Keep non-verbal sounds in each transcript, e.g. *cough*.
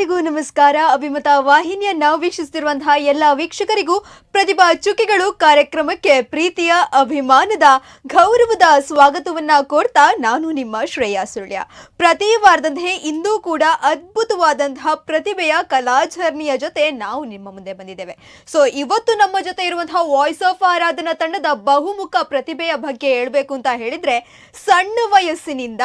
ಎಲ್ಲರಿಗೂ ನಮಸ್ಕಾರ. ಅಭಿಮತ ವಾಹಿನಿಯನ್ನ ವೀಕ್ಷಿಸುತ್ತಿರುವಂತಹ ಎಲ್ಲ ವೀಕ್ಷಕರಿಗೂ ಪ್ರತಿಭಾ ಚುಕ್ಕಿಗಳು ಕಾರ್ಯಕ್ರಮಕ್ಕೆ ಪ್ರೀತಿಯ ಅಭಿಮಾನದ ಗೌರವದ ಸ್ವಾಗತವನ್ನ ಕೋರ್ತಾ ನಾನು ನಿಮ್ಮ ಶ್ರೇಯಾ ಸುಳ್ಯ. ಪ್ರತಿ ವಾರದಂತೆ ಇಂದೂ ಕೂಡ ಅದ್ಭುತವಾದಂತಹ ಪ್ರತಿಭೆಯ ಕಲಾಚರಣಿಯ ಜೊತೆ ನಾವು ನಿಮ್ಮ ಮುಂದೆ ಬಂದಿದ್ದೇವೆ. ಸೊ ಇವತ್ತು ನಮ್ಮ ಜೊತೆ ಇರುವಂತಹ ವಾಯ್ಸ್ ಆಫ್ ಆರಾಧನಾ ತಂಡದ ಬಹುಮುಖ ಪ್ರತಿಭೆಯ ಬಗ್ಗೆ ಹೇಳಬೇಕು ಅಂತ ಹೇಳಿದ್ರೆ, ಸಣ್ಣ ವಯಸ್ಸಿನಿಂದ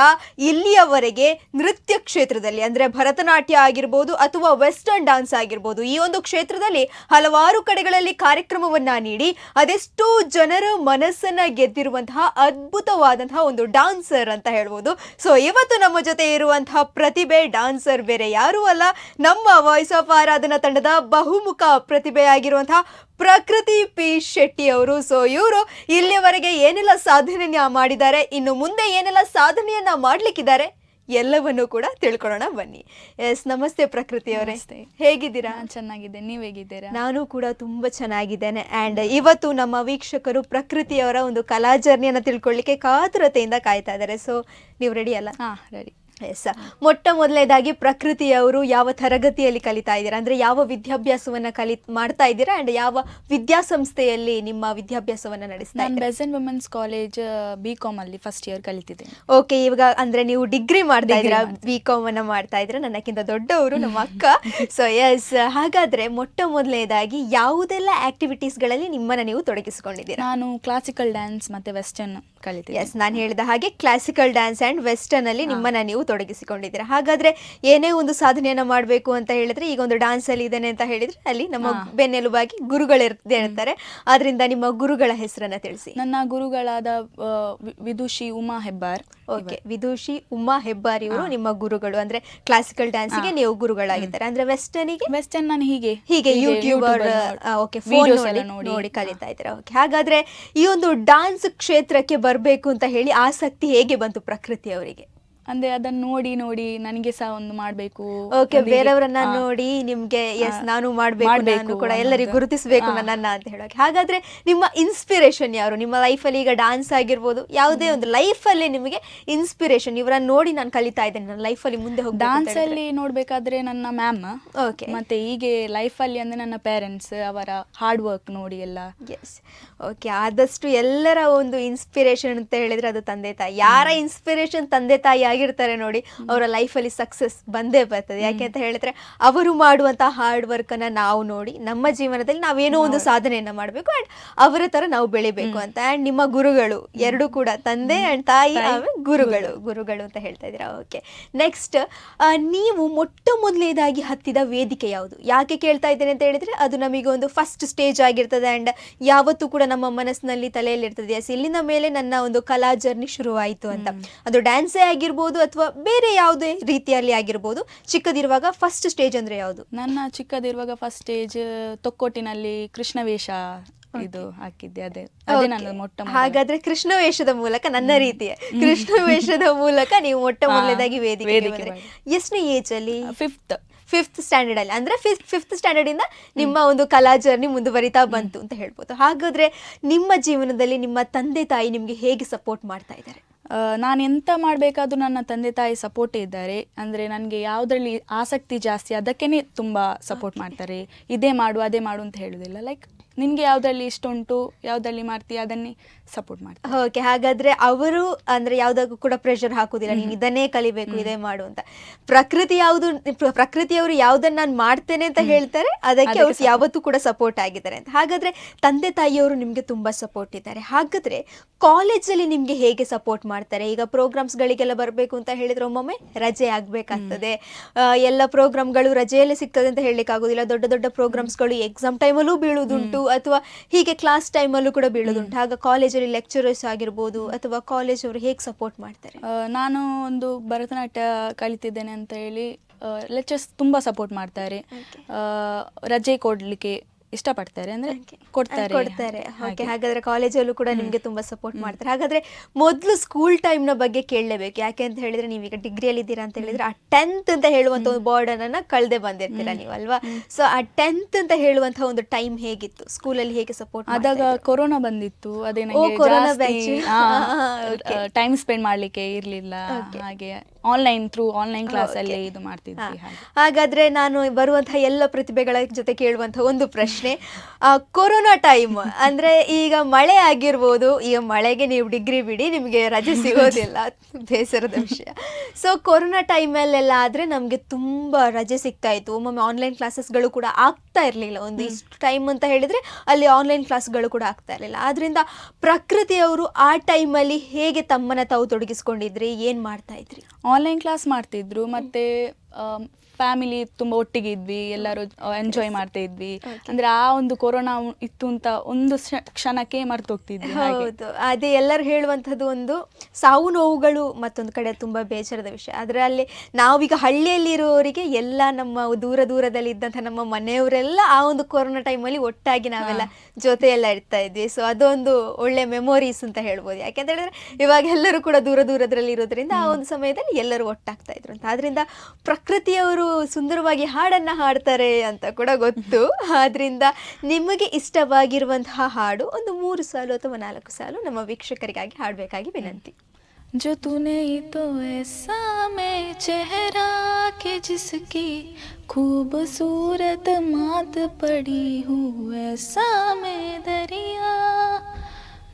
ಇಲ್ಲಿಯವರೆಗೆ ನೃತ್ಯ ಕ್ಷೇತ್ರದಲ್ಲಿ, ಅಂದ್ರೆ ಭರತನಾಟ್ಯ ಆಗಿರ್ಬೋದು ಅಥವಾ ವೆಸ್ಟರ್ನ್ ಡಾನ್ಸ್ ಆಗಿರ್ಬೋದು, ಈ ಒಂದು ಕ್ಷೇತ್ರದಲ್ಲಿ ಹಲವಾರು ಕಡೆಗಳಲ್ಲಿ ಕಾರ್ಯಕ್ರಮವನ್ನ ನೀಡಿ, ಅದೆಷ್ಟೋ ಜನರ ಮನಸ್ಸನ್ನ ಗೆದ್ದಿರುವಂತಹ ಅದ್ಭುತವಾದಂತಹ ಒಂದು ಡಾನ್ಸರ್ ಅಂತ ಹೇಳ್ಬೋದು. ಸೊ ಇವತ್ತು ನಮ್ಮ ಜೊತೆ ಇರುವಂತಹ ಪ್ರತಿಭೆ ಡಾನ್ಸರ್ ಬೇರೆ ಯಾರೂ ಅಲ್ಲ. ನಮ್ಮ ವಾಯ್ಸ್ ಆಫ್ ಆರಾಧನಾ ತಂಡದ ಬಹುಮುಖ ಪ್ರತಿಭೆಯಾಗಿರುವಂತಹ ಪ್ರಕೃತಿ ಪಿ ಶೆಟ್ಟಿ ಅವರು. ಸೊ ಇವರು ಇಲ್ಲಿಯವರೆಗೆ ಏನೆಲ್ಲ ಸಾಧನೆಯನ್ನ ಮಾಡಿದ್ದಾರೆ, ಇನ್ನು ಮುಂದೆ ಏನೆಲ್ಲ ಸಾಧನೆಯನ್ನ ಮಾಡ್ಲಿಕ್ಕಿದ್ದಾರೆ? ಎಲ್ಲವನ್ನು ಕೂಡ ತಿಳ್ಕೊಳ್ಳೋಣ ಬನ್ನಿ. ಎಸ್ ನಮಸ್ತೆ ಪ್ರಕೃತಿ ಅವರೇ. ನಮಸ್ತೆ. ಹೇಗಿದ್ದೀರಾ? ಚೆನ್ನಾಗಿದೆ ಚೆನ್ನಾಗಿದ್ದೇನೆ. ನೀವ್ ಹೇಗಿದ್ದೀರಾ? ನಾನು ಕೂಡ ತುಂಬಾ ಚೆನ್ನಾಗಿದ್ದೇನೆ. ಅಂಡ್ ಇವತ್ತು ನಮ್ಮ ವೀಕ್ಷಕರು ಪ್ರಕೃತಿಯವರ ಒಂದು ಕಲಾ ಜರ್ನಿಯನ್ನ ತಿಳ್ಕೊಳ್ಳಿಕ್ಕೆ ಕಾತುರತೆಯಿಂದ ಕಾಯ್ತಾ ಇದ್ದಾರೆ. ಸೊ ನೀವು ರೆಡಿ ಅಲ್ಲ? ಹಾ ರೆಡಿ ಎಸ್. ಮೊಟ್ಟ ಮೊದಲನೇದಾಗಿ ಪ್ರಕೃತಿಯವರು ಯಾವ ತರಗತಿಯಲ್ಲಿ ಕಲಿತಾ ಇದ್ದೀರಾ? ಅಂದ್ರೆ ಯಾವ ವಿದ್ಯಾಭ್ಯಾಸವನ್ನ ಕಲಿ ಮಾಡ್ತಾ ಇದ್ದೀರಾ? ಅಂಡ್ ಯಾವ ವಿದ್ಯಾಸಂಸ್ಥೆಯಲ್ಲಿ ನಿಮ್ಮ ವಿದ್ಯಾಭ್ಯಾಸವನ್ನ ನಡೆಸ್ತಾ ನಾನು Besant women's college B com ಅಲ್ಲಿ ಫಸ್ಟ್ ಇಯರ್ ಕಲಿತಿದ್ದೆ ಓಕೆ ಇವಾಗ ಅಂದ್ರೆ ನೀವು ಡಿಗ್ರಿ ಮಾಡ್ತಾ ಇದ್ದೀರಾ? ಬಿ ಕಾಮ್ ಅನ್ನ ಮಾಡ್ತಾ ಇದ್ದೀರಾ? ನನ್ನಕ್ಕಿಂತ ದೊಡ್ಡವರು ನಮ್ಮ ಅಕ್ಕ. *laughs* ಸೊ ಎಸ್ ಹಾಗಾದ್ರೆ ಮೊಟ್ಟ ಮೊದಲನೇದಾಗಿ ಯಾವುದೆಲ್ಲ ಆಕ್ಟಿವಿಟೀಸ್ಗಳಲ್ಲಿ ನಿಮ್ಮನ್ನ ನೀವು ತೊಡಗಿಸಿಕೊಂಡಿದ್ದೀರಾ? ನಾನು ಕ್ಲಾಸಿಕಲ್ ಡ್ಯಾನ್ಸ್ ಮತ್ತೆ ವೆಸ್ಟರ್ನ್ ಕಲಿತೀನಿ ಎಸ್ ನಾನು ಹೇಳಿದ ಹಾಗೆ ಕ್ಲಾಸಿಕಲ್ ಡ್ಯಾನ್ಸ್ ಅಂಡ್ ವೆಸ್ಟರ್ನ್ ಅಲ್ಲಿ ನಿಮ್ಮನ್ನ ನೀವು ತೊಡಗಿಸಿಕೊಂಡಿದ್ದೀರಾ? ಹಾಗಾದ್ರೆ ಏನೇ ಒಂದು ಸಾಧನೆಯನ್ನ ಮಾಡಬೇಕು ಅಂತ ಹೇಳಿದ್ರೆ ಈಗ ಒಂದು ಡಾನ್ಸ್ ಅಲ್ಲಿ ಇದ್ದೇನೆ ಅಂತ ಹೇಳಿದ್ರೆ ಅಲ್ಲಿ ನಮ್ಮ. ಬೆನ್ನೆಲುಬಾಗಿ ಗುರುಗಳು ಅದರಿಂದ ಇರ್ತಾರೆ. ಆದ್ರಿಂದ ನಿಮ್ಮ ಗುರುಗಳ ಹೆಸರನ್ನ ತಿಳಿಸಿ. ನನ್ನ ಗುರುಗಳಾದ ವಿದುಷಿ ಉಮಾ ಹೆಬ್ಬಾರ್ ಓಕೆ. ವಿದುಷಿ ಉಮಾ ಹೆಬ್ಬಾರ್ ಇವರು ನಿಮ್ಮ ಗುರುಗಳು. ಅಂದ್ರೆ ಕ್ಲಾಸಿಕಲ್ ಡಾನ್ಸ್ಗೆ ನೀವು ಗುರುಗಳಾಗಿದ್ದಾರೆ ಅಂದ್ರೆ ವೆಸ್ಟರ್ನ್ಗೆ? ವೆಸ್ಟರ್ನ್ ನಾನು ಹೀಗೆ. ಹೀಗೆ ಯೂಟ್ಯೂಬ್ ಓಕೆ ಫೋನ್ ನೋಡಿ ಕಲಿತಾ ಇದ್ದೀರಾ. ಓಕೆ ಹಾಗಾದ್ರೆ ಈ ಒಂದು ಡಾನ್ಸ್ ಕ್ಷೇತ್ರಕ್ಕೆ ಬರಬೇಕು ಅಂತ ಹೇಳಿ ಆಸಕ್ತಿ ಹೇಗೆ ಬಂತು ಪ್ರಕೃತಿ ಅವರಿಗೆ? ಅಂದ್ರೆ ಅದನ್ನ ನೋಡಿ ನೋಡಿ ನನಗೆ ಸಹ ಒಂದು ಮಾಡ್ಬೇಕು ಓಕೆ ಬೇರೆಯವರನ್ನ ನೋಡಿ ನಿಮ್ಗೆ ಎಸ್ ನಾನು ಮಾಡ್ಬೇಕು ನಾನು ಕೂಡ ಎಲ್ಲರಿಗೂ. ಗುರುತಿಸಬೇಕು. ನನ್ನನ್ನ ಅಂತ ಹೇಳೋಕೆ. ಹಾಗಾದ್ರೆ ನಿಮ್ಮ ಇನ್ಸ್ಪಿರೇಷನ್ ಯಾರು? ನಿಮ್ಮ ಲೈಫಲ್ಲಿ ಈಗ ಡಾನ್ಸ್ ಆಗಿರ್ಬೋದು ಯಾವುದೇ ಒಂದು ಲೈಫಲ್ಲಿ ನಿಮಗೆ ಇನ್ಸ್ಪಿರೇಷನ್ ಇವರನ್ನ ನೋಡಿ ನಾನು ಕಲಿತಾ ಇದ್ದೇನೆ ನನ್ನ ಲೈಫಲ್ಲಿ ಮುಂದೆ ಹೋಗಿ ಡಾನ್ಸ್ ಅಲ್ಲಿ ನೋಡ್ಬೇಕಾದ್ರೆ ನನ್ನ ಮ್ಯಾಮ್ ಓಕೆ ಮತ್ತೆ ಹೀಗೆ ಲೈಫ್ ಅಲ್ಲಿ ಅಂದ್ರೆ ನನ್ನ ಪೇರೆಂಟ್ಸ್ ಅವರ ಹಾರ್ಡ್ ವರ್ಕ್ ನೋಡಿ ಎಲ್ಲ. ಎಸ್ ಓಕೆ ಆದಷ್ಟು ಎಲ್ಲರ ಒಂದು ಇನ್ಸ್ಪಿರೇಷನ್ ಅಂತ ಹೇಳಿದ್ರೆ ಅದು ತಂದೆ ತಾಯಿ. ಯಾರ ಇನ್ಸ್ಪಿರೇಷನ್ ತಂದೆ ತಾಯಿ ಆಗಿರ್ತಾರೆ ನೋಡಿ ಅವರ ಲೈಫಲ್ಲಿ ಸಕ್ಸಸ್ ಬಂದೇ ಬರ್ತದೆ. ಯಾಕೆ ಅಂತ ಹೇಳಿದ್ರೆ ಅವರು ಮಾಡುವಂತಹ ಹಾರ್ಡ್ ವರ್ಕ್ ಅನ್ನ ನಾವು ನೋಡಿ ನಮ್ಮ ಜೀವನದಲ್ಲಿ ನಾವೇನೋ ಒಂದು ಸಾಧನೆಯನ್ನ ಮಾಡಬೇಕು ಅಂಡ್ ಅವರ ತರ ನಾವು ಬೆಳಿಬೇಕು ಅಂತ. ಅಂಡ್ ನಿಮ್ಮ ಗುರುಗಳು ಎರಡು ಕೂಡ ತಂದೆ ಅಂಡ್ ತಾಯಿ ಗುರುಗಳು ಗುರುಗಳು. ಅಂತ ಹೇಳ್ತಾ ಇದೀರಾ ಓಕೆ ನೆಕ್ಸ್ಟ್ ನೀವು ಮೊಟ್ಟ ಮೊದಲನೇದಾಗಿ ಹತ್ತಿದ ವೇದಿಕೆ ಯಾವುದು? ಯಾಕೆ ಕೇಳ್ತಾ ಇದ್ದೇನೆ ಅಂತ ಹೇಳಿದ್ರೆ ಅದು ನಮಗೆ ಒಂದು ಫಸ್ಟ್ ಸ್ಟೇಜ್ ಆಗಿರ್ತದೆ ಅಂಡ್ ಯಾವತ್ತೂ ಕೂಡ ನಮ್ಮ ಮನಸ್ಸಿನಲ್ಲಿ ತಲೆಯಲ್ಲಿ ಇರ್ತದೆ ಎಸ್ ಇಲ್ಲಿಂದ ಮೇಲೆ ನನ್ನ ಒಂದು ಕಲಾ ಜರ್ನಿ ಶುರುವಾಯಿತು ಅಂತ. ಅದು ಡ್ಯಾನ್ಸೇ ಆಗಿರ್ಬೋದು ಅಥವಾ ಬೇರೆ ಯಾವುದೇ ರೀತಿಯಲ್ಲಿ ಆಗಿರ್ಬೋದು ಚಿಕ್ಕದಿರುವಾಗ ಫಸ್ಟ್ ಸ್ಟೇಜ್ ಅಂದ್ರೆ ಯಾವುದು? ನನ್ನ ಚಿಕ್ಕದಿರುವಾಗ ಫಸ್ಟ್ ಸ್ಟೇಜ್ ತೊಕ್ಕೋಟಿನಲ್ಲಿ ಕೃಷ್ಣ ವೇಷ ಇದು ಹಾಕಿದ್ದೆ ಅದೇ ಅದೇ ನನ್ನ ಮೊಟ್ಟ ಮೊದಲ- ಹಾಗಾದ್ರೆ ಕೃಷ್ಣ ವೇಷದ ಮೂಲಕ ನನ್ನ ರೀತಿಯ ಕೃಷ್ಣ ವೇಷದ ಮೂಲಕ ನೀವು ಮೊಟ್ಟ ಮೊದಲನೇದಾಗಿ ವೇದಿಕೆ ವೇದಿಕೆ ಎಷ್ಟನೇ ಏಜ್ ಅಲ್ಲಿ? ಫಿಫ್ತ್ ಫಿಫ್ತ್ ಸ್ಟ್ಯಾಂಡರ್ಡ್ ಅಲ್ಲಿ. ಅಂದ್ರೆ ಫಿಫ್ತ್ ಸ್ಟ್ಯಾಂಡರ್ಡ್ ಇಂದ ನಿಮ್ಮ ಒಂದು ಕಲಾ ಜರ್ನಿ ಮುಂದುವರಿತಾ ಬಂತು ಅಂತ ಹೇಳ್ಬೋದು. ಹಾಗಾದ್ರೆ ನಿಮ್ಮ ಜೀವನದಲ್ಲಿ ನಿಮ್ಮ ತಂದೆ ತಾಯಿ ನಿಮ್ಗೆ ಹೇಗೆ ಸಪೋರ್ಟ್ ಮಾಡ್ತಾ ಇದ್ದಾರೆ? ನಾನು ಎಂಥ ಮಾಡಬೇಕಾದ್ರೂ ನನ್ನ ತಂದೆ ತಾಯಿ ಸಪೋರ್ಟ್ ಇದ್ದಾರೆ. ಅಂದರೆ ನನಗೆ ಯಾವುದರಲ್ಲಿ ಆಸಕ್ತಿ ಜಾಸ್ತಿ ಅದಕ್ಕೇ ತುಂಬ ಸಪೋರ್ಟ್ ಮಾಡ್ತಾರೆ. ಇದೇ ಮಾಡು ಅದೇ ಮಾಡು ಅಂತ ಹೇಳೋದಿಲ್ಲ. ಲೈಕ್ ನಿನಗೆ ಯಾವುದರಲ್ಲಿ ಇಷ್ಟ ಉಂಟು? ಯಾವುದರಲ್ಲಿ ಮಾಡ್ತೀಯ? ಅದನ್ನೇ ಸಪೋರ್ಟ್ ಮಾಡ್ತಾರೆ ಓಕೆ ಹಾಗಾದ್ರೆ ಅವರು ಅಂದ್ರೆ ಯಾವುದಕ್ಕೂ ಕೂಡ ಪ್ರೆಷರ್ ಹಾಕುದಿಲ್ಲ. ನೀನು ಇದನ್ನೇ ಕಲಿಬೇಕು ಇದೇ ಮಾಡು ಅಂತ. ಪ್ರಕೃತಿ ಯಾವುದು ಪ್ರ- ಪ್ರಕೃತಿಯವರು ಯಾವ್ದನ್ನ ನಾನು ಮಾಡ್ತೇನೆ ಅಂತ ಹೇಳ್ತಾರೆ. ಅದಕ್ಕೆ ಅವ್ರು ಯಾವತ್ತೂ ಕೂಡ ಸಪೋರ್ಟ್ ಆಗಿದ್ದಾರೆ ಅಂತ. ಹಾಗಾದ್ರೆ ತಂದೆ ತಾಯಿಯವರು ನಿಮ್ಗೆ ತುಂಬಾ ಸಪೋರ್ಟ್ ಇದ್ದಾರೆ. ಹಾಗಾದ್ರೆ ಕಾಲೇಜಲ್ಲಿ ನಿಮ್ಗೆ ಹೇಗೆ ಸಪೋರ್ಟ್ ಮಾಡ್ತಾರೆ? ಈಗ ಪ್ರೋಗ್ರಾಮ್ಸ್ ಗಳಿಗೆಲ್ಲ ಬರಬೇಕು ಅಂತ ಹೇಳಿದ್ರೆ ಒಮ್ಮೊಮ್ಮೆ ರಜೆ ಆಗ್ಬೇಕಾಗ್ತದೆ. ಎಲ್ಲ ಪ್ರೋಗ್ರಾಮ್ಗಳು ರಜೆಯಲ್ಲೇ ಸಿಗ್ತದೆ ಅಂತ ಹೇಳಲಿಕ್ಕೆ ಆಗೋದಿಲ್ಲ ದೊಡ್ಡ ದೊಡ್ಡ ಪ್ರೋಗ್ರಾಮ್ಸ್ಗಳು ಎಕ್ಸಾಮ್ ಟೈಮಲ್ಲೂ ಬೀಳುವುದುಂಟು. ಅಥವಾ ಹೀಗೆ ಕ್ಲಾಸ್ ಟೈಮಲ್ಲೂ ಕೂಡ ಬೀಳೋದುಂಟು ಆಗ ಕಾಲೇಜಲ್ಲಿ ಲೆಕ್ಚರರ್ಸ್ ಆಗಿರ್ಬೋದು ಅಥವಾ ಕಾಲೇಜ್ ಅವರು ಹೇಗೆ ಸಪೋರ್ಟ್ ಮಾಡ್ತಾರೆ? ನಾನು ಒಂದು ಭರತನಾಟ್ಯ ಕಲಿತಿದ್ದೇನೆ ಅಂತ ಹೇಳಿ ಲೆಕ್ಚರ್ಸ್ ತುಂಬ ಸಪೋರ್ಟ್ ಮಾಡ್ತಾರೆ. ರಜೆ ಕೊಡಲಿಕ್ಕೆ ಇಷ್ಟಪಡ್ತಾರೆ ಅಂದ್ರೆ. ಕೊಡ್ತಾರೆ. ಕೊಡ್ತಾರೆ. ಓಕೆ ಹಾಗೆ. ಹಾಗಾದ್ರೆ ಕಾಲೇಜಲ್ಲೂ ಕೂಡ ನಿಮ್ಗೆ ತುಂಬಾ ಸಪೋರ್ಟ್ ಮಾಡ್ತಾರೆ. ಹಾಗಾದ್ರೆ ಮೊದಲು ಸ್ಕೂಲ್ ಟೈಮ್ನ ಬಗ್ಗೆ ಕೇಳಲೇಬೇಕು. ಯಾಕೆ ಅಂತ ಹೇಳಿದ್ರೆ ನೀವೀಗ ಡಿಗ್ರಿಯಲ್ಲಿ ಇದ್ದೀರಾ ಅಂತ ಹೇಳಿದ್ರೆ ಆ ಟೆಂತ್ ಅಂತ ಹೇಳುವಂತ ಒಂದು ಬರ್ಡನ್ ಅನ್ನ ಕಳ್ದೆ ಬಂದಿರ್ತೀರಾ ನೀವು ಅಲ್ವಾ ಸೊ ಆ ಟೆಂತ್ ಅಂತ ಹೇಳುವಂತ ಒಂದು ಟೈಮ್ ಹೇಗಿತ್ತು? ಸ್ಕೂಲ್ ಅಲ್ಲಿ ಹೇಗೆ ಸಪೋರ್ಟ್ ಆದಾಗ ಕೊರೋನಾ ಬಂದಿತ್ತು. ಅದೇ ಕೊರೋನಾ. ಟೈಮ್ ಸ್ಪೆಂಡ್ *laughs* ಮಾಡ್ಲಿಕ್ಕೆ ಇರ್ಲಿಲ್ಲ. ಹಾಗೆ ಆನ್ಲೈನ್ ಥ್ರೂ ಆನ್ಲೈನ್ ಕ್ಲಾಸ್ ಅಲ್ಲಿ ಇದು ಮಾಡ್ತಿದ್ವಿ ಹಾಗಾದ್ರೆ ನಾನು ಬರುವಂತಹ ಎಲ್ಲ ಪ್ರತಿಭೆಗಳ ಜೊತೆ ಕೇಳುವಂತಹ ಒಂದು ಪ್ರಶ್ನೆ. ಆ, ಕೊರೋನಾ ಟೈಮ್ ಅಂದ್ರೆ ಈಗ ಮಳೆ ಆಗಿರ್ಬೋದು ಈಗ ಮಳೆಗೆ ನೀವು ಡಿಗ್ರಿ ಬಿಡಿ ನಿಮಗೆ ರಜೆ ಸಿಗೋದಿಲ್ಲ. *laughs* ಬೇಸರದ ವಿಷಯ. ಸೊ ಕೊರೋನಾ ಟೈಮಲ್ಲೆಲ್ಲ ಆದ್ರೆ ನಮಗೆ ತುಂಬಾ ರಜೆ ಸಿಗ್ತಾ ಇತ್ತು. ಒಮ್ಮೊಮ್ಮೆ ಆನ್ಲೈನ್ ಕ್ಲಾಸಸ್ಗಳು ಕೂಡ ಆಗ್ತಾ ಇರಲಿಲ್ಲ. ಒಂದು ಇಷ್ಟು ಟೈಮ್ ಅಂತ ಹೇಳಿದ್ರೆ ಅಲ್ಲಿ ಆನ್ಲೈನ್ ಕ್ಲಾಸ್ಗಳು ಕೂಡ ಆಗ್ತಾ ಇರಲಿಲ್ಲ. ಆದ್ರಿಂದ ಪ್ರಕೃತಿಯವರು ಆ ಟೈಮಲ್ಲಿ ಹೇಗೆ ತಮ್ಮನ್ನ ತಾವು ತೊಡಗಿಸ್ಕೊಂಡಿದ್ರಿ? ಏನು ಮಾಡ್ತಾ ಇದ್ರಿ? ಆನ್ಲೈನ್ ಕ್ಲಾಸ್ ಮಾಡ್ತಿದ್ರು. ಮತ್ತೆ ಫ್ಯಾಮಿಲಿ ತುಂಬಾ ಒಟ್ಟಿಗೆ ಇದ್ವಿ ಎಲ್ಲರೂ ಎಂಜಾಯ್ ಮಾಡ್ತಾ ಇದ್ವಿ. ಅಂದ್ರೆ ಆ ಒಂದು ಕೊರೋನಾ ಇತ್ತು ಅಂತ ಒಂದು ಕ್ಷಣಕ್ಕೆ ಮರ್ತೋಗ್ತಿದ್ವಿ ಹೋಗ್ತಿದ್ವಿ ಹೌದು. ಅದೇ ಎಲ್ಲರೂ ಹೇಳುವಂಥದ್ದು ಒಂದು ಸಾವು ನೋವುಗಳು ಮತ್ತೊಂದು ಕಡೆ ತುಂಬಾ ಬೇಜಾರದ ವಿಷಯ. ಆದ್ರೆ ಅಲ್ಲಿ ನಾವೀಗ ಹಳ್ಳಿಯಲ್ಲಿರುವವರಿಗೆ ಎಲ್ಲ ನಮ್ಮ ದೂರ ದೂರದಲ್ಲಿ ಇದ್ದಂತ ನಮ್ಮ ಮನೆಯವರೆಲ್ಲ ಆ ಒಂದು ಕೊರೋನಾ ಟೈಮಲ್ಲಿ ಒಟ್ಟಾಗಿ ನಾವೆಲ್ಲ ಜೊತೆಯೆಲ್ಲ ಇರ್ತಾ ಇದ್ವಿ. ಸೊ ಅದೊಂದು ಒಳ್ಳೆ ಮೆಮೊರೀಸ್ ಅಂತ ಹೇಳ್ಬೋದು. ಯಾಕೆಂತ ಹೇಳಿದ್ರೆ ಇವಾಗ ಎಲ್ಲರೂ ಕೂಡ ದೂರ ದೂರದಲ್ಲಿ ಇರೋದ್ರಿಂದ ಆ ಒಂದು ಸಮಯದಲ್ಲಿ ಎಲ್ಲರೂ ಒಟ್ಟಾಗ್ತಾ ಇದ್ರು ಅಂತ. ಆದ್ರಿಂದ ಪ್ರಕೃತಿಯವರು ಸುಂದರವಾಗಿ ಹಾಡನ್ನ ಹಾಡ್ತಾರೆ ಅಂತ ಕೂಡ ಗೊತ್ತು ಆದ್ರಿಂದ ನಿಮಗೆ ಇಷ್ಟವಾಗಿರುವಂತಹ ಹಾಡು ಒಂದು ಮೂರು ಸಾಲು ಅಥವಾ ನಾಲ್ಕು ಸಾಲು ನಮ್ಮ ವೀಕ್ಷಕರಿಗಾಗಿ ಹಾಡಬೇಕಾಗಿ ವಿನಂತಿ जो तूने ही तो ऐसा मैं चेहरा के जिसकी खूबसूरत मात पड़ी हूँ ऐसा मैं दरिया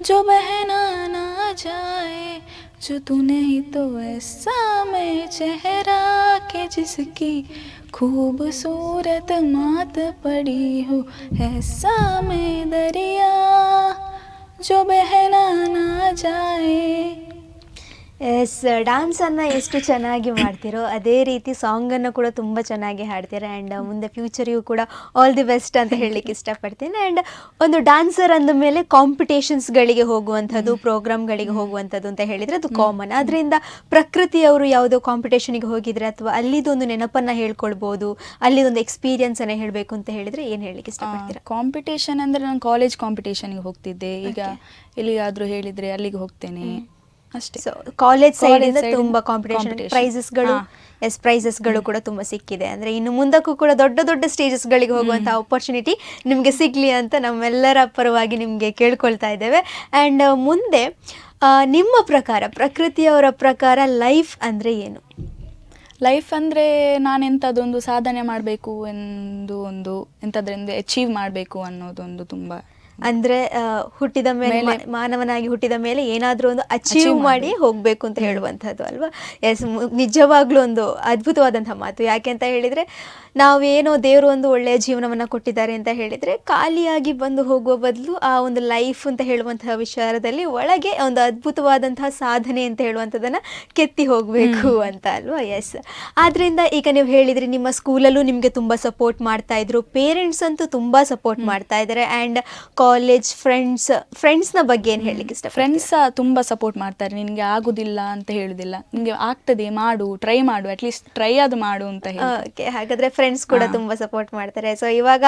जो बहना ना जाए जो तूने ही तो ऐसा मैं चेहरा के जिसकी खूबसूरत मात पड़ी हो, ऐसा मैं दरिया जो बहना ना जाए। ಎಸ್ ಡ್ಯಾನ್ಸ್ ಅನ್ನ ಎಷ್ಟು ಚೆನ್ನಾಗಿ ಮಾಡ್ತೀರೋ ಅದೇ ರೀತಿ ಸಾಂಗ್ ಅನ್ನು ಕೂಡ ತುಂಬಾ ಚೆನ್ನಾಗಿ ಹಾಡ್ತೀರಾ ಆ್ಯಂಡ್ ಮುಂದೆ ಫ್ಯೂಚರಿಗೂ ಕೂಡ ಆಲ್ ದಿ ಬೆಸ್ಟ್ ಅಂತ ಹೇಳಲಿಕ್ಕೆ ಇಷ್ಟಪಡ್ತೀನಿ. ಆ್ಯಂಡ್ ಒಂದು ಡಾನ್ಸರ್ ಅಂದ ಮೇಲೆ ಕಾಂಪಿಟೇಷನ್ಸ್ಗಳಿಗೆ ಹೋಗುವಂಥದ್ದು ಪ್ರೋಗ್ರಾಮ್ಗಳಿಗೆ ಹೋಗುವಂಥದ್ದು ಅಂತ ಹೇಳಿದ್ರೆ ಅದು ಕಾಮನ್ ಅದರಿಂದ ಪ್ರಕೃತಿಯವರು ಯಾವುದೋ ಕಾಂಪಿಟೇಷನ್ಗೆ ಹೋಗಿದ್ರೆ ಅಥವಾ ಅಲ್ಲಿದೊಂದು ನೆನಪನ್ನ ಹೇಳ್ಕೊಳ್ಬೋದು ಅಲ್ಲಿದೊಂದು ಎಕ್ಸ್ಪೀರಿಯನ್ಸ್ ಅನ್ನ ಹೇಳಬೇಕು ಅಂತ ಹೇಳಿದ್ರೆ ಏನು ಹೇಳಲಿಕ್ಕೆ ಇಷ್ಟಪಡ್ತೀರಾ? ಕಾಂಪಿಟೇಷನ್ ಅಂದ್ರೆ ನಾನು ಕಾಲೇಜ್ ಕಾಂಪಿಟೇಷನ್ಗೆ ಹೋಗ್ತಿದ್ದೆ. ಈಗ ಎಲ್ಲಿಗಾದರೂ ಹೇಳಿದ್ರೆ ಅಲ್ಲಿಗೆ ಹೋಗ್ತೇನೆ. ಅಷ್ಟೇ. ಸೊ ಕಾಲೇಜ್ ಇಂದ ತುಂಬಾ ಕಾಂಪಿಟೇಷನ್. ಪ್ರೈಸಸ್ಗಳು ಎಸ್ ಪ್ರೈಸಸ್ಗಳು ಕೂಡ ತುಂಬಾ ಸಿಕ್ಕಿದೆ. ಅಂದ್ರೆ ಇನ್ನು ಮುಂದಕ್ಕೂ ಕೂಡ ದೊಡ್ಡ ದೊಡ್ಡ ಸ್ಟೇಜಸ್ಗಳಿಗೆ ಹೋಗುವಂತ ಅಪರ್ಚುನಿಟಿ ನಿಮ್ಗೆ ಸಿಗ್ಲಿ ಅಂತ ನಮ್ಮೆಲ್ಲರ ಪರವಾಗಿ ನಿಮ್ಗೆ ಕೇಳ್ಕೊಳ್ತಾ ಇದ್ದೇವೆ. ಅಂಡ್ ಮುಂದೆ ಆ, ನಿಮ್ಮ ಪ್ರಕಾರ ಪ್ರಕೃತಿಯವರ ಪ್ರಕಾರ ಲೈಫ್ ಅಂದ್ರೆ ಏನು? ಲೈಫ್ ಅಂದರೆ ನಾನು ಎಂಥದ್ದೊಂದು ಸಾಧನೆ ಮಾಡಬೇಕು ಎಂದು ಒಂದು ಎಂಥದ್ರಿಂದ ಅಚೀವ್ ಮಾಡಬೇಕು ಅನ್ನೋದೊಂದು ತುಂಬ ಅಂದ್ರೆ ಹುಟ್ಟಿದ ಮೇಲೆ ಮೇಲೆ- ಮಾನವನಾಗಿ ಹುಟ್ಟಿದ ಮೇಲೆ ಏನಾದ್ರೂ ಒಂದು ಅಚೀವ್ ಮಾಡಿ ಹೋಗ್ಬೇಕು ಅಂತ ಹೇಳುವಂತಹದ್ದು ಅಲ್ವಾ? ಎಸ್ ನಿಜವಾಗ್ಲೂ ಒಂದು ಅದ್ಭುತವಾದಂತಹ ಮಾತು. ಯಾಕೆ ಅಂತ ಹೇಳಿದ್ರೆ ನಾವೇನೋ ದೇವರು ಒಂದು ಒಳ್ಳೆಯ ಜೀವನವನ್ನ ಕೊಟ್ಟಿದ್ದಾರೆ ಅಂತ ಹೇಳಿದ್ರೆ ಖಾಲಿಯಾಗಿ ಬಂದು ಹೋಗುವ ಬದಲು ಆ ಒಂದು ಲೈಫ್ ಅಂತ ಹೇಳುವಂತಹ ವಿಚಾರದಲ್ಲಿ ಒಳಗೆ ಒಂದು ಅದ್ಭುತವಾದಂತಹ ಸಾಧನೆ ಅಂತ ಹೇಳುವಂಥದ್ದನ್ನ ಕೆತ್ತಿ ಹೋಗ್ಬೇಕು ಅಂತ ಅಲ್ವಾ? ಎಸ್ ಆದ್ರಿಂದ ಈಗ ನೀವು ಹೇಳಿದ್ರಿ ನಿಮ್ಮ ಸ್ಕೂಲಲ್ಲೂ ನಿಮ್ಗೆ ತುಂಬಾ ಸಪೋರ್ಟ್ ಮಾಡ್ತಾ ಇದ್ರು. ಪೇರೆಂಟ್ಸ್ ಅಂತೂ ತುಂಬಾ ಸಪೋರ್ಟ್ ಮಾಡ್ತಾ ಇದ್ದಾರೆ. ಅಂಡ್ ಕಾಲೇಜ್ ಫ್ರೆಂಡ್ಸ್ ಫ್ರೆಂಡ್ಸ್ನ ಬಗ್ಗೆ ಏನ್ ಹೇಳಲಿಕ್ಕೆ ಇಷ್ಟ ಫ್ರೆಂಡ್ಸ್ ತುಂಬಾ ಸಪೋರ್ಟ್ ಮಾಡ್ತಾರೆ. ನಿನಗೆ ಆಗುದಿಲ್ಲ ಅಂತ ಹೇಳುದಿಲ್ಲ. ನಿಮಗೆ ಆಗ್ತದೆ ಮಾಡು ಟ್ರೈ ಮಾಡು ಅಟ್ಲೀಸ್ಟ್ ಟ್ರೈ ಅದು ಮಾಡು ಅಂತ ಹೇಳಿ. ಓಕೆ ಹಾಗಾದ್ರೆ ಫ್ರೆಂಡ್ಸ್ ಕೂಡ ತುಂಬಾ ಸಪೋರ್ಟ್ ಮಾಡ್ತಾರೆ. ಸೊ ಇವಾಗ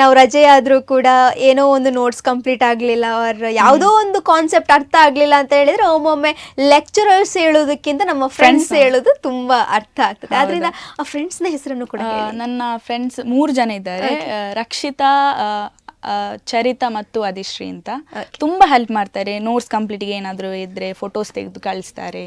ನಾವು ರಜೆ ಆದ್ರೂ ಕೂಡ ಏನೋ ಒಂದು ನೋಟ್ಸ್ ಕಂಪ್ಲೀಟ್ ಆಗ್ಲಿಲ್ಲ ಅವ್ರ ಯಾವುದೋ ಒಂದು ಕಾನ್ಸೆಪ್ಟ್ ಅರ್ಥ ಆಗ್ಲಿಲ್ಲ ಅಂತ ಹೇಳಿದ್ರೆ ಒಮ್ಮೊಮ್ಮೆ ಲೆಕ್ಚರರ್ಸ್ ಹೇಳೋದಕ್ಕಿಂತ ನಮ್ಮ ಫ್ರೆಂಡ್ಸ್. ಹೇಳೋದು ತುಂಬಾ ಅರ್ಥ ಆಗ್ತದೆ. ಆದ್ರಿಂದ ಆ ಫ್ರೆಂಡ್ಸ್ನ ಹೆಸರನ್ನು ಕೂಡ. ನನ್ನ ಫ್ರೆಂಡ್ಸ್ ಮೂರು ಜನ ಇದ್ದಾರೆ. ರಕ್ಷಿತಾ ಚರಿತಾ ಮತ್ತು ಅದಿಶ್ರೀ ಅಂತ. ತುಂಬಾ ಹೆಲ್ಪ್ ಮಾಡ್ತಾರೆ. ನೋಟ್ಸ್ ಕಂಪ್ಲೀಟ್ಗೆ ಏನಾದರೂ ಇದ್ರೆ ಫೋಟೋಸ್ ತೆಗೆದು ಕಳಿಸ್ತಾರೆ.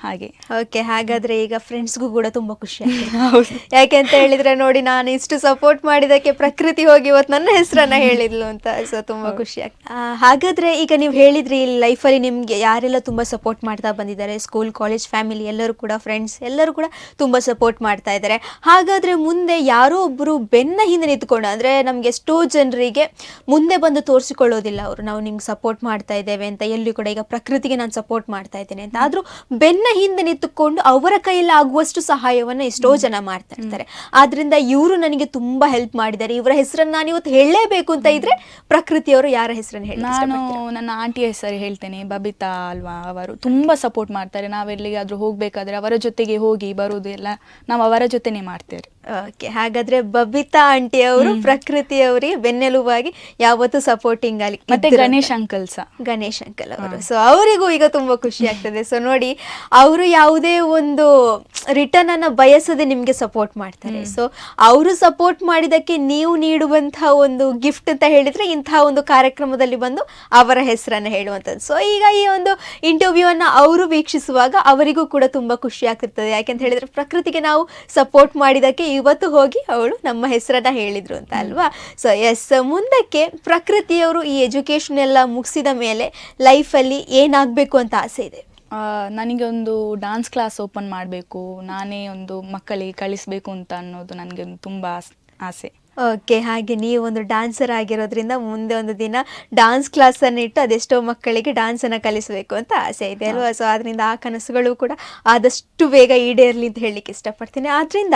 ಹಾಗೆ. ಓಕೆ ಹಾಗಾದ್ರೆ ಈಗ ಫ್ರೆಂಡ್ಸ್ಗೂ ಕೂಡ ತುಂಬಾ ಖುಷಿ *laughs* ಹೌದು. ಯಾಕೆ ಅಂತ ಹೇಳಿದ್ರೆ ನೋಡಿ ನಾನು ಇಷ್ಟು ಸಪೋರ್ಟ್ ಮಾಡಿದಕ್ಕೆ ಪ್ರಕೃತಿ ಹೋಗಿ ಇವತ್ತು ನನ್ನ ಹೆಸರನ್ನ ಹೇಳಿದ್ಲು ಅಂತ ಸೊ ತುಂಬಾ ಖುಷಿ ಆಗ್ತದೆ ಹಾಗಾದ್ರೆ ಈಗ ನೀವು ಹೇಳಿದ್ರಿ ಲೈಫಲ್ಲಿ ನಿಮ್ಗೆ ಯಾರೆಲ್ಲ ತುಂಬಾ ಸಪೋರ್ಟ್ ಮಾಡ್ತಾ ಬಂದಿದ್ದಾರೆ ಸ್ಕೂಲ್ ಕಾಲೇಜ್ ಫ್ಯಾಮಿಲಿ ಎಲ್ಲರೂ ಕೂಡ ಫ್ರೆಂಡ್ಸ್ ಎಲ್ಲರೂ ಕೂಡ ತುಂಬಾ ಸಪೋರ್ಟ್ ಮಾಡ್ತಾ ಇದ್ದಾರೆ. ಹಾಗಾದ್ರೆ ಮುಂದೆ ಯಾರೋ ಒಬ್ಬರು ಬೆನ್ನ ಹಿಂದೆ ನಿಂತ್ಕೊಂಡು ಅಂದ್ರೆ ನಮ್ಗೆ ಎಷ್ಟೋ ಜನರಿಗೆ ಮುಂದೆ ಬಂದು ತೋರಿಸಿಕೊಳ್ಳೋದಿಲ್ಲ ಅವರು ನಾವು ನಿಮ್ಗೆ ಸಪೋರ್ಟ್ ಮಾಡ್ತಾ ಇದ್ದೇವೆ ಅಂತ ಎಲ್ಲಿ ಕೂಡ ಈಗ ಪ್ರಕೃತಿಗೆ ನಾನು ಸಪೋರ್ಟ್ ಮಾಡ್ತಾ ಇದ್ದೇನೆ ಅಂತ. ಆದ್ರೂ ಬೆನ್ನ ಹಿಂದೆ ನಿಂತುಕೊಂಡು ಅವರ ಕೈಯಲ್ಲಿ ಆಗುವಷ್ಟು ಸಹಾಯವನ್ನ ಎಷ್ಟೋ ಜನ ಮಾಡ್ತಾ ಇರ್ತಾರೆ ಆದ್ರಿಂದ ಇವರು ನನಗೆ ತುಂಬಾ ಹೆಲ್ಪ್ ಮಾಡಿದ್ದಾರೆ. ಇವರ ಹೆಸರನ್ನ ನಾನು ಇವತ್ತು ಹೇಳಲೇಬೇಕು ಅಂತ ಇದ್ರೆ ಪ್ರಕೃತಿಯವರು ಯಾರ ಹೆಸರನ್ನು ಹೇಳಿ ನಾನು ನನ್ನ ಆಂಟಿಯ ಹೆಸರು ಹೇಳ್ತೇನೆ ಬಬಿತಾ ಅಲ್ವಾ ಅವರು. ತುಂಬಾ ಸಪೋರ್ಟ್ ಮಾಡ್ತಾರೆ. ನಾವೆಲ್ಲಿಗಾದ್ರೂ ಹೋಗ್ಬೇಕಾದ್ರೆ ಅವರ ಜೊತೆಗೆ ಹೋಗಿ ಬರೋದು ಎಲ್ಲ ನಾವು ಅವರ ಜೊತೆನೆ ಮಾಡ್ತೇವೆ. ಓಕೆ ಹಾಗಾದ್ರೆ ಬಬಿತಾ ಆಂಟಿ ಅವರು ಪ್ರಕೃತಿ ಅವರಿಗೆ ಬೆನ್ನೆಲುಬಾಗಿ ಯಾವತ್ತು ಸಪೋರ್ಟಿಂಗ್ ಅಲ್ಲಿ ಮತ್ತೆ. ಗಣೇಶ್ ಅಂಕಲ್ ಸಹ. ಗಣೇಶ್ ಅಂಕಲ್ ಅವರು. ಸೊ ಅವರಿಗೂ ಈಗ ತುಂಬಾ ಖುಷಿ ಆಗ್ತದೆ. ಸೊ ನೋಡಿ ಅವರು ಯಾವುದೇ ಒಂದು ರಿಟರ್ನ್ ಅನ್ನ ಬಯಸದೆ ನಿಮ್ಗೆ ಸಪೋರ್ಟ್ ಮಾಡ್ತಾರೆ. ಸೊ ಅವರು ಸಪೋರ್ಟ್ ಮಾಡಿದಕ್ಕೆ ನೀವು ನೀಡುವಂತಹ ಒಂದು ಗಿಫ್ಟ್ ಅಂತ ಹೇಳಿದ್ರೆ ಇಂತಹ ಒಂದು ಕಾರ್ಯಕ್ರಮದಲ್ಲಿ ಬಂದು ಅವರ ಹೆಸರನ್ನ ಹೇಳುವಂಥದ್ದು. ಸೊ ಈಗ ಈ ಒಂದು ಇಂಟರ್ವ್ಯೂ ಅನ್ನ ಅವರು ವೀಕ್ಷಿಸುವಾಗ ಅವರಿಗೂ ಕೂಡ ತುಂಬಾ ಖುಷಿ ಆಗ್ತಿರ್ತದೆ. ಯಾಕೆಂತ ಹೇಳಿದ್ರೆ ಪ್ರಕೃತಿಗೆ ನಾವು ಸಪೋರ್ಟ್ ಮಾಡಿದಕ್ಕೆ ಇವತ್ತು ಹೋಗಿ ಅವಳು ನಮ್ಮ ಹೆಸರನ್ನ ಹೇಳಿದ್ರು ಅಂತ ಅಲ್ವಾ? ಸೊ ಎಸ್ ಮುಂದಕ್ಕೆ ಪ್ರಕೃತಿಯವರು ಈ ಎಜುಕೇಶನ್ ಎಲ್ಲ ಮುಗಿಸಿದ ಮೇಲೆ ಲೈಫಲ್ಲಿ ಏನಾಗಬೇಕು ಅಂತ ಆಸೆ ಇದೆ? ನನಗೆ ಒಂದು ಡಾನ್ಸ್ ಕ್ಲಾಸ್ ಓಪನ್ ಮಾಡಬೇಕು ನಾನೇ ಒಂದು ಮಕ್ಕಳಿಗೆ ಕಳಿಸಬೇಕು ಅಂತ ಅನ್ನೋದು ನನಗೆ ಒಂದು ತುಂಬ ಆಸ್- ಆಸೆ. ಓಕೆ ಹಾಗೆ ನೀವು ಒಂದು ಡಾನ್ಸರ್ ಆಗಿರೋದ್ರಿಂದ ಮುಂದೆ ಒಂದು ದಿನ ಡಾನ್ಸ್ ಕ್ಲಾಸನ್ನು ಇಟ್ಟು ಅದೆಷ್ಟೋ ಮಕ್ಕಳಿಗೆ ಡ್ಯಾನ್ಸನ್ನು ಕಲಿಸಬೇಕು ಅಂತ ಆಸೆ ಇದೆ ಅಲ್ವಾ? ಸೊ ಅದರಿಂದ ಆ ಕನಸುಗಳು ಕೂಡ ಆದಷ್ಟು ಬೇಗ ಈಡೇರಲಿ ಅಂತ ಹೇಳಲಿಕ್ಕೆ ಇಷ್ಟಪಡ್ತೀನಿ. ಆದ್ದರಿಂದ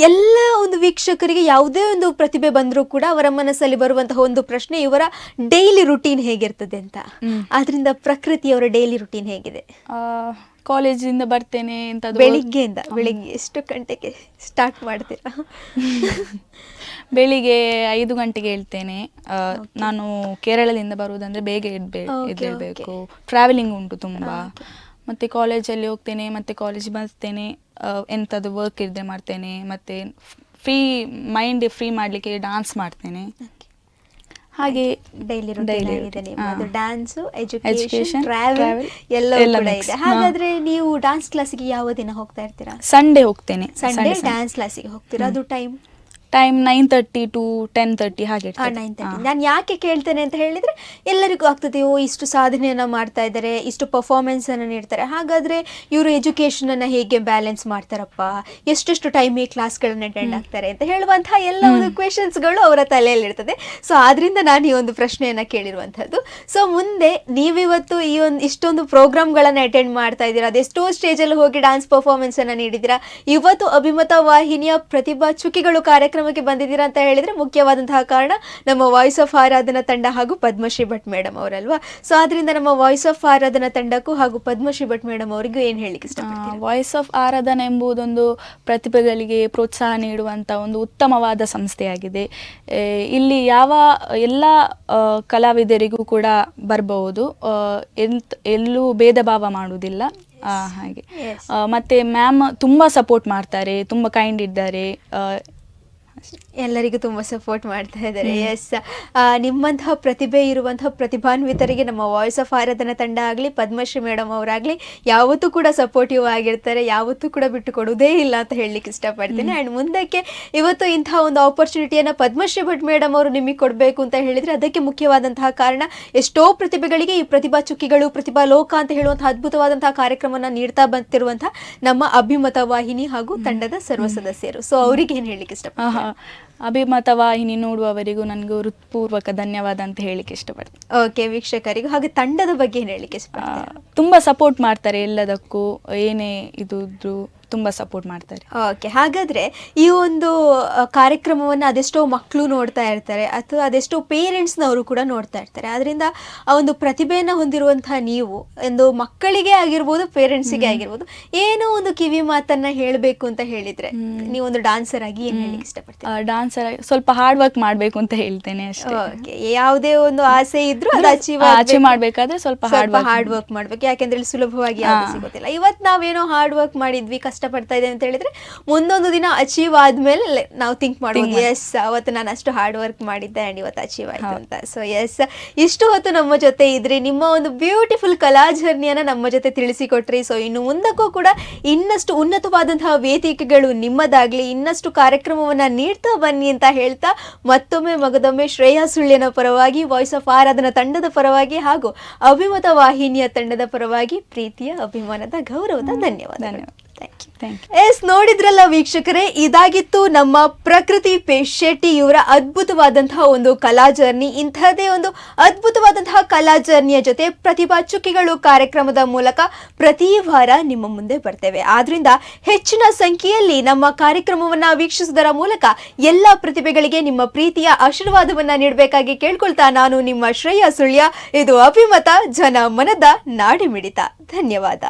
ಎಲ್ಲ ಒಂದು ವೀಕ್ಷಕರಿಗೆ ಯಾವುದೇ ಒಂದು ಪ್ರತಿಭೆ ಬಂದರೂ ಕೂಡ ಅವರ ಮನಸ್ಸಲ್ಲಿ ಬರುವಂತಹ ಒಂದು ಪ್ರಶ್ನೆ ಇವರ ಡೈಲಿ ರುಟೀನ್ ಹೇಗಿರ್ತದೆ ಅಂತ. ಅದರಿಂದ ಆದ್ರಿಂದ ಪ್ರಕೃತಿಯವರ ಡೈಲಿ ರುಟೀನ್ ಹೇಗಿದೆ? ಆ, ಕಾಲೇಜಿಂದ ಬರ್ತೇನೆ ಅಂತ ಬೆಳಿಗ್ಗೆಯಿಂದ ಬೆಳಿಗ್ಗೆ ಎಷ್ಟು ಗಂಟೆಗೆ ಸ್ಟಾರ್ಟ್ ಮಾಡ್ತೀರಾ? *laughs* ಬೆಳಿಗ್ಗೆ ಐದು ಗಂಟೆಗೆ ಹೇಳ್ತೇನೆ. ನಾನು ಕೇರಳದಿಂದ ಬರುವುದಂದ್ರೆ ಬೇಗ ಎದ್ಬೇ ಎದ್ದೇಳಬೇಕು. ಟ್ರಾವೆಲಿಂಗ್ ಉಂಟು ತುಂಬ. ಮತ್ತೆ ಕಾಲೇಜಲ್ಲಿ ಹೋಗ್ತೇನೆ ಮತ್ತೆ ಕಾಲೇಜ್ ಬರ್ತೇನೆ. ಎಂಥದ್ದು ವರ್ಕ್ ಇದ್ರೆ ಮಾಡ್ತೇನೆ. ಮತ್ತೆ ಫ್ರೀ ಮೈಂಡ್ ಫ್ರೀ ಮಾಡಲಿಕ್ಕೆ ಡಾನ್ಸ್ ಮಾಡ್ತೇನೆ. ಹಾಗೆ ಡೈಲಿ ಆಗಿದೆ ನಿಮ್ಮದು ಡ್ಯಾನ್ಸ್ ಎಜುಕೇಶನ್ ಟ್ರಾವೆಲ್ ಎಲ್ಲ ಕೂಡ ಇದೆ. ಹಾಗಾದ್ರೆ ನೀವು ಡಾನ್ಸ್ ಕ್ಲಾಸಿಗೆ ಯಾವ ದಿನ ಹೋಗ್ತಾ ಇರ್ತೀರಾ? ಸಂಡೇ ಹೋಗ್ತೇನೆ. ಸಂಡೇ ಡ್ಯಾನ್ಸ್ ಕ್ಲಾಸಿಗೆ ಹೋಗ್ತೀರಾ? ಅದು time time nine thirty to ten thirty ಹಾಗೆ ಇರ್ತದೆ. ನೈನ್ ತರ್ಟಿ ಹಾ. ನಾನು ಯಾಕೆ ಕೇಳ್ತೇನೆ ಅಂತ ಹೇಳಿದ್ರೆ ಎಲ್ಲರಿಗೂ ಆಗ್ತದೆ ಓ ಇಷ್ಟು ಸಾಧನೆಯನ್ನ ಮಾಡ್ತಾ ಇದ್ದಾರೆ ಇಷ್ಟು ಪರ್ಫಾರ್ಮೆನ್ಸ್ ಅನ್ನ ನೀಡ್ತಾರೆ. ಹಾಗಾದ್ರೆ ಇವರು ಎಜುಕೇಶನ್ ಅನ್ನ ಹೇಗೆ ಬ್ಯಾಲೆನ್ಸ್ ಮಾಡ್ತಾರಪ್ಪ? ಎಷ್ಟೆಷ್ಟು ಟೈಮ್ ಈ ಕ್ಲಾಸ್ಗಳನ್ನ ಅಟೆಂಡ್ ಆಗ್ತಾರೆ ಅಂತ ಹೇಳುವಂತಹ ಎಲ್ಲ ಒಂದು ಕ್ವೆಶನ್ಸ್ಗಳು ಅವರ ತಲೆಯಲ್ಲಿ ಇರ್ತದೆ ಸೊ ಆದ್ರಿಂದ ನಾನು ಈ ಒಂದು ಪ್ರಶ್ನೆಯನ್ನ ಕೇಳಿರುವಂತಹದ್ದು ಸೊ ಮುಂದೆ ನೀವಿವತ್ತು ಈ ಒಂದು ಇಷ್ಟೊಂದು ಪ್ರೋಗ್ರಾಮ್ಗಳನ್ನ ಅಟೆಂಡ್ ಮಾಡ್ತಾ ಇದ್ದೀರಾ ಅದೆಷ್ಟೋ ಸ್ಟೇಜಲ್ಲಿ ಹೋಗಿ ಡಾನ್ಸ್ ಪರ್ಫಾರ್ಮೆನ್ಸ್ ಅನ್ನ ನೀಡಿದ್ದೀರಾ? ಇವತ್ತು ಅಭಿಮತ ವಾಹಿನಿಯ ಪ್ರತಿಭಾ ಚುಕ್ಕಿಗಳು ಕಾರ್ಯಕ್ರಮಕ್ಕೆ ಬಂದಿದ್ದೀರಾ ಅಂತ ಹೇಳಿದ್ರೆ ಮುಖ್ಯವಾದಂತಹ ಕಾರಣ ನಮ್ಮ ವಾಯ್ಸ್ ಆಫ್ ಆರಾಧನಾ ತಂಡ ಹಾಗೂ ಪದ್ಮಶ್ರೀ ಭಟ್ ಮೇಡಮ್ ಅವರಲ್ವಾ? ಸೊ ಆದ್ರಿಂದ ನಮ್ಮ ವಾಯ್ಸ್ ಆಫ್ ಆರಾಧನಾ ತಂಡಕ್ಕೂ ಹಾಗೂ ಪದ್ಮಶ್ರೀ ಭಟ್ ಮೇಡಮ್ ಅವರಿಗೂ ಏನ್ ಹೇಳಿಕ್ಕೆ ಇಷ್ಟಪಡ್ತೀರಾ? ವಾಯ್ಸ್ ಆಫ್ ಆರಾಧನಾ ಎಂಬುದೊಂದು ಪ್ರತಿಭೆಗಳಿಗೆ ಪ್ರೋತ್ಸಾಹ ನೀಡುವಂಥ ಒಂದು ಉತ್ತಮವಾದ ಸಂಸ್ಥೆಯಾಗಿದೆ. ಇಲ್ಲಿ ಯಾವ ಎಲ್ಲ ಕಲಾವಿದರಿಗೂ ಕೂಡ ಬರಬಹುದು. ಎಂತ್ ಎಲ್ಲೂ ಭೇದ ಭಾವ ಮಾಡುವುದಿಲ್ಲ ಹಾಗೆ. ಮತ್ತೆ ಮ್ಯಾಮ್ ತುಂಬ ಸಪೋರ್ಟ್ ಮಾಡ್ತಾರೆ ತುಂಬ ಕೈಂಡ್ ಇದ್ದಾರೆ. ಎಲ್ಲರಿಗೂ ತುಂಬಾ ಸಪೋರ್ಟ್ ಮಾಡ್ತಾ ಇದ್ದಾರೆ. ಎಸ್ ನಿಮ್ಮಂತಹ ಪ್ರತಿಭೆ ಇರುವಂತಹ ಪ್ರತಿಭಾನ್ವಿತರಿಗೆ ನಮ್ಮ ವಾಯ್ಸ್ ಆಫ್ ಆರಾಧನಾ ತಂಡ ಆಗಲಿ ಪದ್ಮಶ್ರೀ ಮೇಡಮ್ ಅವರಾಗಲಿ ಯಾವತ್ತೂ ಕೂಡ ಸಪೋರ್ಟಿವ್ ಆಗಿರ್ತಾರೆ. ಯಾವತ್ತೂ ಕೂಡ ಬಿಟ್ಟು ಕೊಡುವುದೇ ಇಲ್ಲ ಅಂತ ಹೇಳಲಿಕ್ಕೆ ಇಷ್ಟಪಡ್ತೀನಿ. ಆ್ಯಂಡ್ ಮುಂದಕ್ಕೆ ಇವತ್ತು ಇಂತಹ ಒಂದು ಆಪರ್ಚುನಿಟಿಯನ್ನು ಪದ್ಮಶ್ರೀ ಭಟ್ ಮೇಡಮ್ ಅವರು ನಿಮಗೆ ಕೊಡಬೇಕು ಅಂತ ಹೇಳಿದ್ರೆ ಅದಕ್ಕೆ ಮುಖ್ಯವಾದಂತಹ ಕಾರಣ ಎಷ್ಟೋ ಪ್ರತಿಭೆಗಳಿಗೆ ಈ ಪ್ರತಿಭಾ ಚುಕ್ಕಿಗಳು ಪ್ರತಿಭಾ ಲೋಕ ಅಂತ ಹೇಳುವಂತಹ ಅದ್ಭುತವಾದಂತಹ ಕಾರ್ಯಕ್ರಮನ ನೀಡ್ತಾ ಬಂತಿರುವಂತಹ ನಮ್ಮ ಅಭಿಮತ ವಾಹಿನಿ ಹಾಗೂ ತಂಡದ ಸರ್ವ ಸದಸ್ಯರು. ಸೊ ಅವರಿಗೆ ಏನು ಹೇಳಲಿಕ್ಕೆ ಇಷ್ಟಪಡ್ತೀನಿ ಅಭಿಮತ ವಾಹಿನಿ ನೋಡುವವರಿಗೂ ನನಗೆ ಹೃತ್ಪೂರ್ವಕ ಧನ್ಯವಾದ ಅಂತ ಹೇಳಿಕ್ಕೆ ಇಷ್ಟಪಡ್ತೀನಿ. ಓಕೆ ವೀಕ್ಷಕರಿಗೂ ಹಾಗೆ ತಂಡದ ಬಗ್ಗೆ ಏನು ಹೇಳಲಿಕ್ಕೆ ತುಂಬಾ ಸಪೋರ್ಟ್ ಮಾಡ್ತಾರೆ ಎಲ್ಲದಕ್ಕೂ ಏನೇ ಇದು ತುಂಬಾ ಸಪೋರ್ಟ್ ಮಾಡ್ತಾರೆ. ಓಕೆ ಹಾಗಾದ್ರೆ ಈ ಒಂದು ಕಾರ್ಯಕ್ರಮವನ್ನು ಅದೆಷ್ಟೋ ಮಕ್ಕಳು ನೋಡ್ತಾ ಇರ್ತಾರೆ ಅಥವಾ ಅದೆಷ್ಟೋ ಪೇರೆಂಟ್ಸ್ನವರು ಕೂಡ ನೋಡ್ತಾ ಇರ್ತಾರೆ. ಅದರಿಂದ ಆ ಒಂದು ಪ್ರತಿಭೆಯನ್ನ ಹೊಂದಿರುವಂತಹ ನೀವು ಒಂದು ಮಕ್ಕಳಿಗೆ ಆಗಿರ್ಬೋದು ಪೇರೆಂಟ್ಸಿಗೆ ಆಗಿರ್ಬೋದು ಏನೋ ಒಂದು ಕಿವಿ ಮಾತನ್ನ ಹೇಳಬೇಕು ಅಂತ ಹೇಳಿದ್ರೆ ನೀವೊಂದು ಡಾನ್ಸರ್ ಆಗಿ ಏನ್ ಹೇಳಲಿಕ್ಕೆ ಇಷ್ಟಪಡ್ತೀರಿ? ಡಾನ್ಸರ್ ಆಗಿ ಸ್ವಲ್ಪ ಹಾರ್ಡ್ ವರ್ಕ್ ಮಾಡಬೇಕು ಅಂತ ಹೇಳ್ತೇನೆ ಅಷ್ಟೇ. ಓಕೆ ಯಾವುದೇ ಒಂದು ಆಸೆ ಇದ್ರೂ ಅದು ಅಚೀವ್ ಅಚೀವ್ ಮಾಡ್ಬೇಕಾದ್ರೆ ಸ್ವಲ್ಪ ಹಾರ್ಡ್ ವರ್ಕ್ ಮಾಡ್ಬೇಕು. ಯಾಕೆಂದ್ರೆ ಸುಲಭವಾಗಿ ಯಾವ್ದು. ಸಿಗೋದಿಲ್ಲ ಇವತ್ತು ನಾವೇನೋ ಹಾರ್ಡ್ ವರ್ಕ್ ಮಾಡಿದ್ವಿ ಕಷ್ಟಪಡ್ತಾ ಇದೆ ಅಂತ ಹೇಳಿದ್ರೆ ಮುಂದೊಂದು ದಿನ ಅಚೀವ್ ಆದ್ಮೇಲೆ ನಾವು ಥಿಂಕ್ ಮಾಡೋದು ಮಾಡಿ. ಎಸ್ ಅವತ್ತು ನಾನು ಅಷ್ಟು ಹಾರ್ಡ್ ವರ್ಕ್ ಮಾಡಿದ್ದೆ ಆ್ಯಂಡ್ ಇವತ್ತು ಅಚೀವ್ ಆಯ್ತು ಅಂತ. ಸೊ ಎಸ್ ಇಷ್ಟು ಹೊತ್ತು ನಮ್ಮ ಜೊತೆ ಇದ್ರಿ. ನಿಮ್ಮ ಒಂದು ಬ್ಯೂಟಿಫುಲ್ ಕಲಾ ಜರ್ನಿಯನ್ನು ನಮ್ಮ ಜೊತೆ ತಿಳಿಸಿಕೊಟ್ರಿ. ಸೊ ಇನ್ನು ಮುಂದಕ್ಕೂ ಕೂಡ ಇನ್ನಷ್ಟು ಉನ್ನತವಾದಂತಹ ವೇದಿಕೆಗಳು ನಿಮ್ಮದಾಗ್ಲಿ ಇನ್ನಷ್ಟು ಕಾರ್ಯಕ್ರಮವನ್ನ ನೀಡ್ತಾ ಬನ್ನಿ ಅಂತ ಹೇಳ್ತಾ ಮತ್ತೊಮ್ಮೆ ಮಗದೊಮ್ಮೆ ಶ್ರೇಯಾ ಸುಳ್ಯನ ಪರವಾಗಿ ವಾಯ್ಸ್ ಆಫ್ ಆರಾಧನಾ ತಂಡದ ಪರವಾಗಿ ಹಾಗೂ ಅಭಿಮತ ವಾಹಿನಿಯ ತಂಡದ ಪರವಾಗಿ ಪ್ರೀತಿಯ ಅಭಿಮಾನದ ಗೌರವದ ಧನ್ಯವಾದ. ಎಸ್ ನೋಡಿದ್ರಲ್ಲ ವೀಕ್ಷಕರೇ ಇದಾಗಿತ್ತು ನಮ್ಮ ಪ್ರಕೃತಿ ಶೆಟ್ಟಿ ಇವರ ಅದ್ಭುತವಾದಂತಹ ಒಂದು ಕಲಾ ಜರ್ನಿ. ಇಂತಹದೇ ಒಂದು ಅದ್ಭುತವಾದಂತಹ ಕಲಾ ಜರ್ನಿಯ ಜೊತೆ ಪ್ರತಿಭಾ ಚುಕ್ಕಿಗಳು ಕಾರ್ಯಕ್ರಮದ ಮೂಲಕ ಪ್ರತಿ ವಾರ ನಿಮ್ಮ ಮುಂದೆ ಬರ್ತೇವೆ. ಆದ್ರಿಂದ ಹೆಚ್ಚಿನ ಸಂಖ್ಯೆಯಲ್ಲಿ ನಮ್ಮ ಕಾರ್ಯಕ್ರಮವನ್ನ ವೀಕ್ಷಿಸುವುದರ ಮೂಲಕ ಎಲ್ಲ ಪ್ರತಿಭೆಗಳಿಗೆ ನಿಮ್ಮ ಪ್ರೀತಿಯ ಆಶೀರ್ವಾದವನ್ನ ನೀಡಬೇಕಾಗಿ ಕೇಳ್ಕೊಳ್ತಾ ನಾನು ನಿಮ್ಮ ಶ್ರೇಯ ಸುಳ್ಯ. ಇದು ಅಭಿಮತ ಜನ ಮನದ ನಾಡಿ ಮಿಡಿತ. ಧನ್ಯವಾದ.